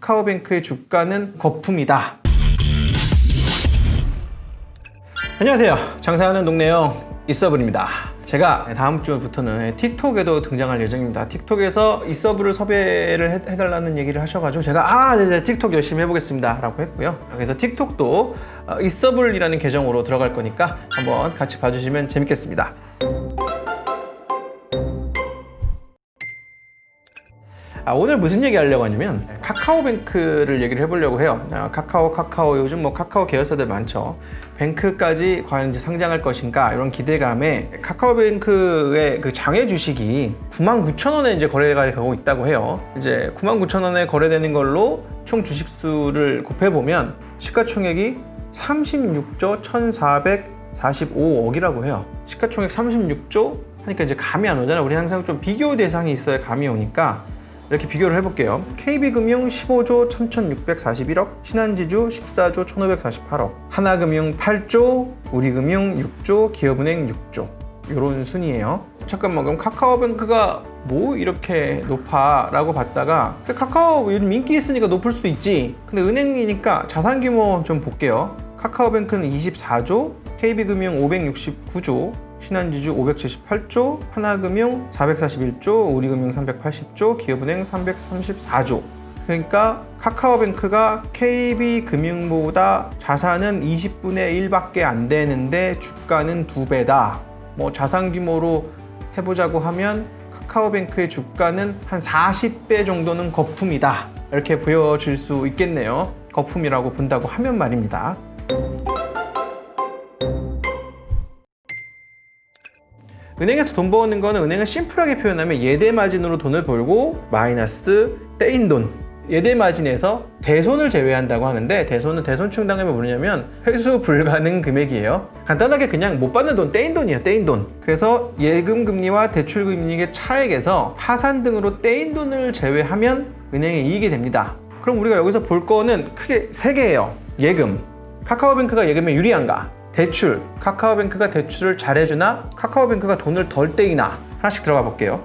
카카오뱅크의 주가는 거품이다. 안녕하세요. 장사하는 동네형 이서블입니다. 제가 다음 주부터는 틱톡에도 등장할 예정입니다. 틱톡에서 이서블을 섭외를 해- 해달라는 얘기를 하셔가지고 제가 아, 네네, 틱톡 열심히 해보겠습니다. 라고 했고요. 그래서 틱톡도 어, 이서블이라는 계정으로 들어갈 거니까 한번 같이 봐주시면 재밌겠습니다. 아, 오늘 무슨 얘기 하려고 하냐면 카카오뱅크를 얘기를 해보려고 해요. 아, 카카오, 카카오 요즘 뭐 카카오 계열사들 많죠. 뱅크까지 과연 이제 상장할 것인가 이런 기대감에 카카오뱅크의 그 장외 주식이 99,000원에 이제 거래가 되고 있다고 해요. 이제 99,000원에 거래되는 걸로 총 주식 수를 곱해 보면 시가총액이 36조 1,445억이라고 해요. 시가총액 36조 하니까 이제 감이 안 오잖아요. 우리 항상 좀 비교 대상이 있어야 감이 오니까 이렇게 비교를 해볼게요. KB금융 15조 3,641억, 신한지주 14조 1,548억, 하나금융 8조, 우리금융 6조, 기업은행 6조. 이런 순이에요. 잠깐만 그럼 카카오뱅크가 뭐 이렇게 높아? 라고 봤다가 그 카카오 요즘 인기 있으니까 높을 수도 있지. 근데 은행이니까 자산 규모 좀 볼게요. 카카오뱅크는 24조, KB금융 569조, 신한지주 578조, 하나금융 441조, 우리금융 380조, 기업은행 334조. 그러니까 카카오뱅크가 KB금융보다 자산은 20분의 1밖에 안 되는데 주가는 두 배다. 뭐 자산 규모로 해보자고 하면 카카오뱅크의 주가는 한 40배 정도는 거품이다. 이렇게 보여질 수 있겠네요. 거품이라고 본다고 하면 말입니다. 은행에서 돈 버는 거는 은행을 심플하게 표현하면 예대 마진으로 돈을 벌고 마이너스 떼인 돈. 예대 마진에서 대손을 제외한다고 하는데 대손은 대손충 당하면 뭐냐면 회수 불가능 금액이에요. 간단하게 그냥 못 받는 돈 떼인 돈이에요. 떼인 돈. 그래서 예금 금리와 대출 금리의 차액에서 파산 등으로 떼인 돈을 제외하면 은행에 이익이 됩니다. 그럼 우리가 여기서 볼 거는 크게 세 개예요. 예금. 카카오뱅크가 예금에 유리한가? 대출. 카카오뱅크가 대출을 잘해주나? 카카오뱅크가 돈을 덜 떼이나? 하나씩 들어가 볼게요.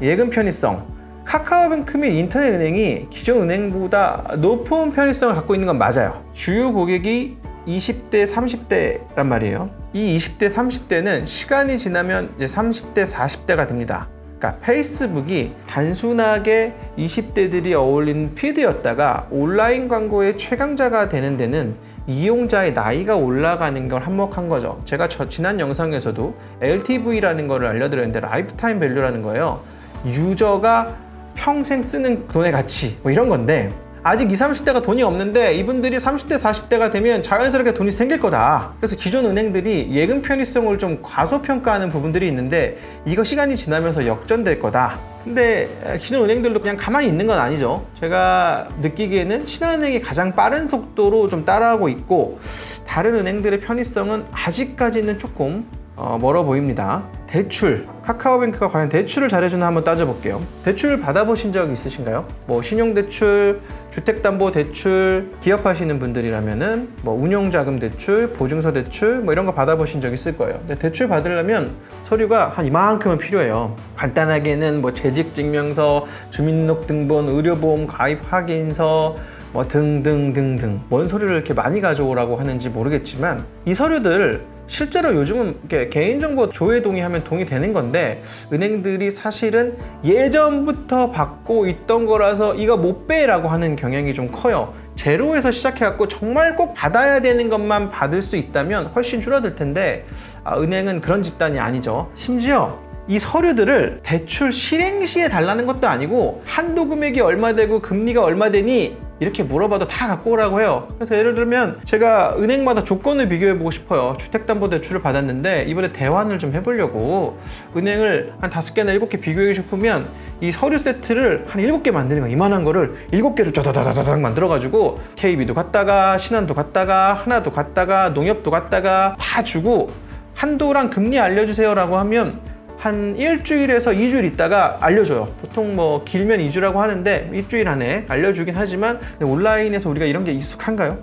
예금 편의성. 카카오뱅크 및 인터넷 은행이 기존 은행보다 높은 편의성을 갖고 있는 건 맞아요. 주요 고객이 20대, 30대란 말이에요. 이 20대, 30대는 시간이 지나면 이제 30대, 40대가 됩니다. 그러니까 페이스북이 단순하게 20대들이 어울리는 피드였다가 온라인 광고의 최강자가 되는 데는 이용자의 나이가 올라가는 걸 한몫한 거죠. 제가 저 지난 영상에서도 LTV라는 거를 알려드렸는데 라이프타임 밸류라는 거예요. 유저가 평생 쓰는 돈의 가치 뭐 이런 건데 아직 20, 30대가 돈이 없는데 이분들이 30대, 40대가 되면 자연스럽게 돈이 생길 거다. 그래서 기존 은행들이 예금 편의성을 좀 과소평가하는 부분들이 있는데 이거 시간이 지나면서 역전될 거다. 근데 기존 은행들도 그냥 가만히 있는 건 아니죠. 제가 느끼기에는 신한은행이 가장 빠른 속도로 좀 따라하고 있고 다른 은행들의 편의성은 아직까지는 조금 어, 멀어 보입니다. 대출. 카카오뱅크가 과연 대출을 잘해주나 한번 따져볼게요. 대출 받아보신 적 있으신가요? 뭐 신용대출, 주택담보대출, 기업하시는 분들이라면은 뭐 운용자금 대출, 보증서 대출 뭐 이런 거 받아보신 적 있을 거예요. 근데 대출 받으려면 서류가 한 이만큼은 필요해요. 간단하게는 뭐 재직증명서, 주민등록등본, 의료보험 가입 확인서, 뭐 등등등등 뭔 서류를 이렇게 많이 가져오라고 하는지 모르겠지만 이 서류들 실제로 요즘은 개인정보 조회 동의하면 동의되는 건데 은행들이 사실은 예전부터 받고 있던 거라서 이거 못 빼라고 하는 경향이 좀 커요. 제로에서 시작해갖고 정말 꼭 받아야 되는 것만 받을 수 있다면 훨씬 줄어들 텐데 아, 은행은 그런 집단이 아니죠. 심지어 이 서류들을 대출 실행 시에 달라는 것도 아니고 한도 금액이 얼마 되고 금리가 얼마 되니 이렇게 물어봐도 다 갖고 오라고 해요. 그래서 예를 들면 제가 은행마다 조건을 비교해 보고 싶어요. 주택담보대출을 받았는데 이번에 대환을 좀 해보려고 은행을 한 다섯 개나 일곱 개 비교해 싶으면 이 서류 세트를 한 일곱 개 만드는 거야. 이만한 거를 일곱 개를 짜다다다닥 만들어가지고 KB도 갔다가 신한도 갔다가 하나도 갔다가 농협도 갔다가 다 주고 한도랑 금리 알려주세요라고 하면 한 일주일에서 2주일 있다가 알려줘요. 보통 뭐 길면 2주라고 하는데 일주일 안에 알려주긴 하지만 온라인에서 우리가 이런 게 익숙한가요?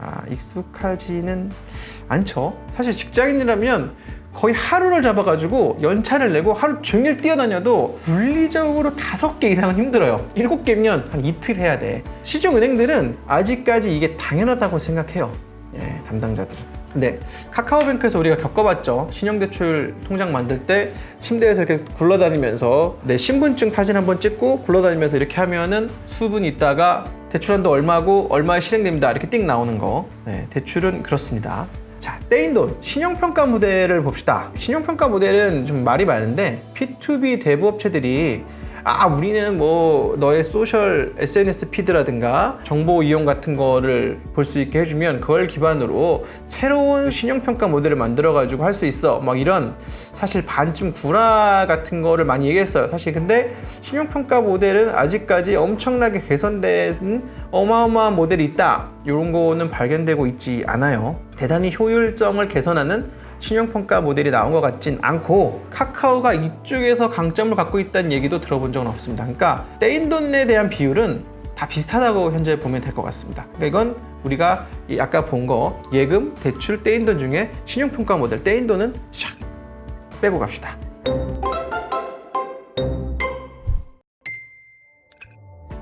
아, 익숙하지는 않죠. 사실 직장인이라면 거의 하루를 잡아가지고 연차를 내고 하루 종일 뛰어다녀도 물리적으로 다섯 개 이상은 힘들어요. 일곱 개면 한 이틀 해야 돼. 시중은행들은 아직까지 이게 당연하다고 생각해요. 예, 담당자들은. 근데 카카오뱅크에서 우리가 겪어봤죠. 신용대출 통장 만들 때 침대에서 이렇게 굴러다니면서 내 신분증 사진 한번 찍고 굴러다니면서 이렇게 하면은 수분 있다가 대출한도 얼마고 얼마에 실행됩니다. 이렇게 띵 나오는 거. 네, 대출은 그렇습니다. 자, 떼인 돈 신용평가 모델을 봅시다. 신용평가 모델은 좀 말이 많은데 P2B 대부업체들이 아 우리는 뭐 너의 소셜 SNS 피드라든가 정보 이용 같은 거를 볼 수 있게 해주면 그걸 기반으로 새로운 신용평가 모델을 만들어 가지고 할 수 있어. 막 이런 사실 반쯤 구라 같은 거를 많이 얘기했어요 사실. 근데 신용평가 모델은 아직까지 엄청나게 개선된 어마어마한 모델이 있다. 이런 거는 발견되고 있지 않아요. 대단히 효율성을 개선하는 신용평가 모델이 나온 것 같진 않고 카카오가 이쪽에서 강점을 갖고 있다는 얘기도 들어본 적은 없습니다. 그러니까 떼인 돈에 대한 비율은 다 비슷하다고 현재 보면 될 것 같습니다. 그러니까 이건 우리가 이 아까 본 거 예금, 대출, 떼인 돈 중에 신용평가 모델 떼인 돈은 샥 빼고 갑시다.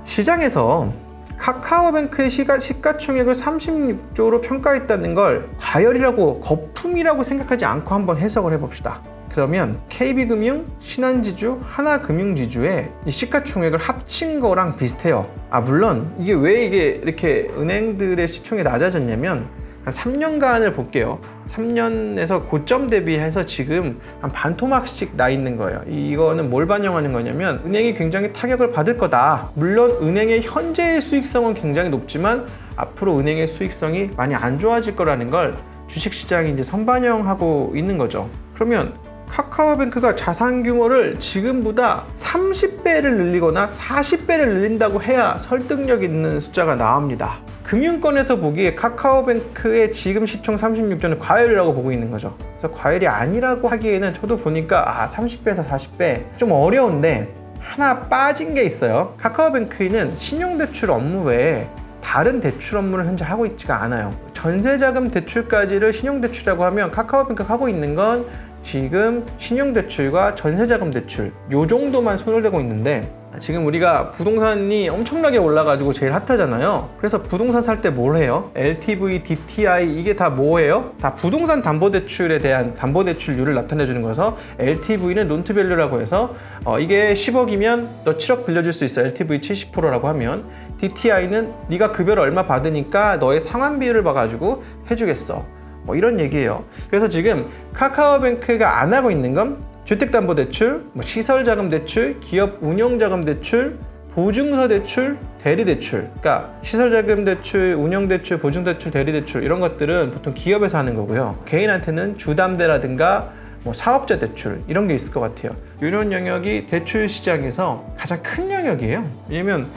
시장에서 카카오뱅크의 시가, 시가총액을 36조로 평가했다는 걸 과열이라고 거품이라고 생각하지 않고 한번 해석을 해봅시다. 그러면 KB금융, 신한지주, 하나금융지주의 이 시가총액을 합친 거랑 비슷해요. 아 물론 이게 왜 이게 이렇게 은행들의 시총이 낮아졌냐면 한 3년간을 볼게요. 3년에서 고점 대비해서 지금 한 반토막씩 나 있는 거예요. 이거는 뭘 반영하는 거냐면 은행이 굉장히 타격을 받을 거다. 물론 은행의 현재의 수익성은 굉장히 높지만 앞으로 은행의 수익성이 많이 안 좋아질 거라는 걸 주식시장이 이제 선반영하고 있는 거죠. 그러면 카카오뱅크가 자산 규모를 지금보다 30배를 늘리거나 40배를 늘린다고 해야 설득력 있는 숫자가 나옵니다. 금융권에서 보기에 카카오뱅크의 지금 시총 36조는 과열이라고 보고 있는 거죠. 그래서 과열이 아니라고 하기에는 저도 보니까 아 30배에서 40배 좀 어려운데 하나 빠진 게 있어요. 카카오뱅크는 신용대출 업무 외에 다른 대출 업무를 현재 하고 있지가 않아요. 전세자금 대출까지를 신용대출이라고 하면 카카오뱅크가 하고 있는 건 지금 신용대출과 전세자금 대출 요 정도만 손을 대고 있는데 지금 우리가 부동산이 엄청나게 올라가지고 제일 핫하잖아요. 그래서 부동산 살 때 뭘 해요? LTV, DTI 이게 다 뭐예요? 다 부동산 담보대출에 대한 담보대출률을 나타내주는 거라서 LTV는 론투밸류라고 해서 어, 이게 10억이면 너 7억 빌려줄 수 있어. LTV 70%라고 하면 DTI는 네가 급여를 얼마 받으니까 너의 상환 비율을 봐가지고 해주겠어. 뭐 이런 얘기예요. 그래서 지금 카카오뱅크가 안 하고 있는 건 주택담보대출, 뭐 시설자금대출, 기업 운영자금대출, 보증서 대출, 대리 대출. 그러니까 시설 자금 대출, 운영 대출, 보증 대출, 대리 대출 이런 것들은 보통 기업에서 하는 거고요. 개인한테는 주담대라든가 뭐 사업자 대출 이런 게 있을 것 같아요. 이런 영역이 대출 시장에서 가장 큰 영역이에요. 왜냐면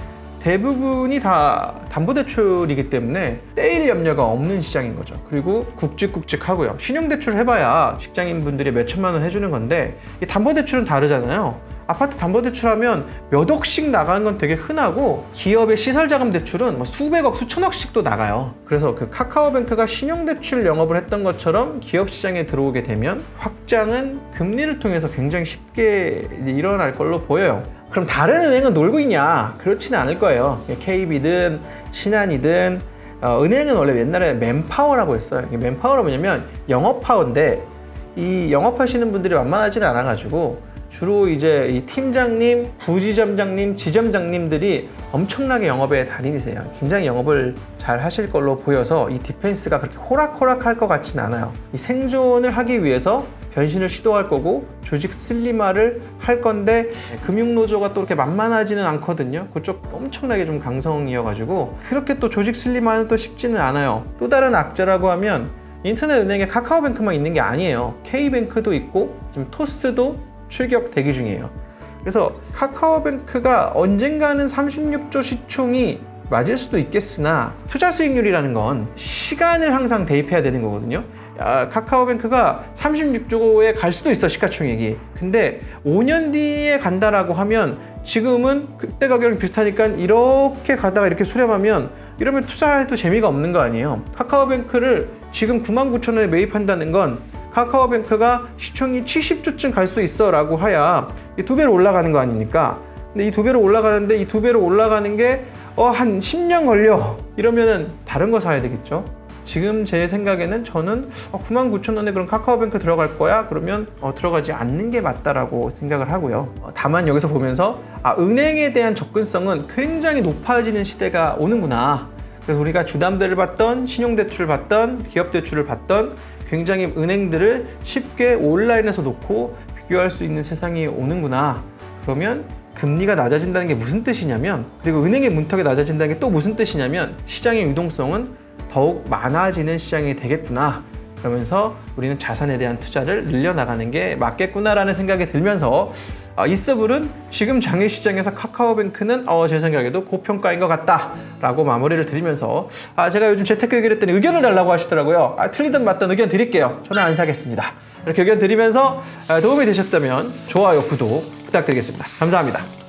대부분이 다 담보대출이기 때문에 떼일 염려가 없는 시장인 거죠. 그리고 굵직굵직하고요. 신용대출 해봐야 직장인분들이 몇 천만 원 해주는 건데 이 담보대출은 다르잖아요. 아파트 담보대출하면 몇 억씩 나가는 건 되게 흔하고 기업의 시설자금 대출은 뭐 수백억, 수천억씩도 나가요. 그래서 그 카카오뱅크가 신용대출 영업을 했던 것처럼 기업 시장에 들어오게 되면 확장은 금리를 통해서 굉장히 쉽게 일어날 걸로 보여요. 그럼 다른 은행은 놀고 있냐? 그렇지는 않을 거예요. KB든 신한이든 어, 은행은 원래 옛날에 맨파워라고 했어요. 이게 맨파워가 뭐냐면 영업파워인데 이 영업하시는 분들이 만만하지는 않아가지고 주로 이제 이 팀장님, 부지점장님, 지점장님들이 엄청나게 영업의 달인이세요. 굉장히 영업을 잘 하실 걸로 보여서 이 디펜스가 그렇게 호락호락할 것 같지는 않아요. 이 생존을 하기 위해서 변신을 시도할 거고 조직 슬림화를 할 건데 금융노조가 또 이렇게 만만하지는 않거든요. 그쪽 엄청나게 좀 강성이어가지고 그렇게 또 조직 슬림화는 또 쉽지는 않아요. 또 다른 악재라고 하면 인터넷 은행에 카카오뱅크만 있는 게 아니에요. K뱅크도 있고 지금 토스도 출격 대기 중이에요. 그래서 카카오뱅크가 언젠가는 36조 시총이 맞을 수도 있겠으나 투자 수익률이라는 건 시간을 항상 대입해야 되는 거거든요. 아, 카카오뱅크가 36조에 갈 수도 있어 시가총액이. 근데 5년 뒤에 간다라고 하면 지금은 그때 가격이랑 비슷하니까 이렇게 가다가 이렇게 수렴하면 이러면 투자해도 재미가 없는 거 아니에요. 카카오뱅크를 지금 9만 9천 원에 매입한다는 건 카카오뱅크가 시총이 70조쯤 갈 수 있어 라고 하야 이두 배로 올라가는 거 아닙니까? 근데 이 두 배로 올라가는데 이 두 배로 올라가는 게 어, 한 10년 걸려. 이러면은 다른 거 사야 되겠죠? 지금 제 생각에는 저는 어, 9만 9천 원에 그럼 카카오뱅크 들어갈 거야? 그러면 어, 들어가지 않는 게 맞다라고 생각을 하고요. 어, 다만 여기서 보면서 아, 은행에 대한 접근성은 굉장히 높아지는 시대가 오는구나. 그래서 우리가 주담대를 받던 신용대출을 받던 기업대출을 받던 굉장히 은행들을 쉽게 온라인에서 놓고 비교할 수 있는 세상이 오는구나. 그러면 금리가 낮아진다는 게 무슨 뜻이냐면 그리고 은행의 문턱이 낮아진다는 게 또 무슨 뜻이냐면 시장의 유동성은 더욱 많아지는 시장이 되겠구나. 그러면서 우리는 자산에 대한 투자를 늘려나가는 게 맞겠구나라는 생각이 들면서 아, 이서블은 지금 장외 시장에서 카카오뱅크는 어, 제 생각에도 고평가인 것 같다라고 마무리를 드리면서 아, 제가 요즘 재테크 얘기를 했더니 의견을 달라고 하시더라고요. 아, 틀리든 맞든 의견 드릴게요. 저는 안 사겠습니다. 이렇게 의견 드리면서 아, 도움이 되셨다면 좋아요, 구독 부탁드리겠습니다. 감사합니다.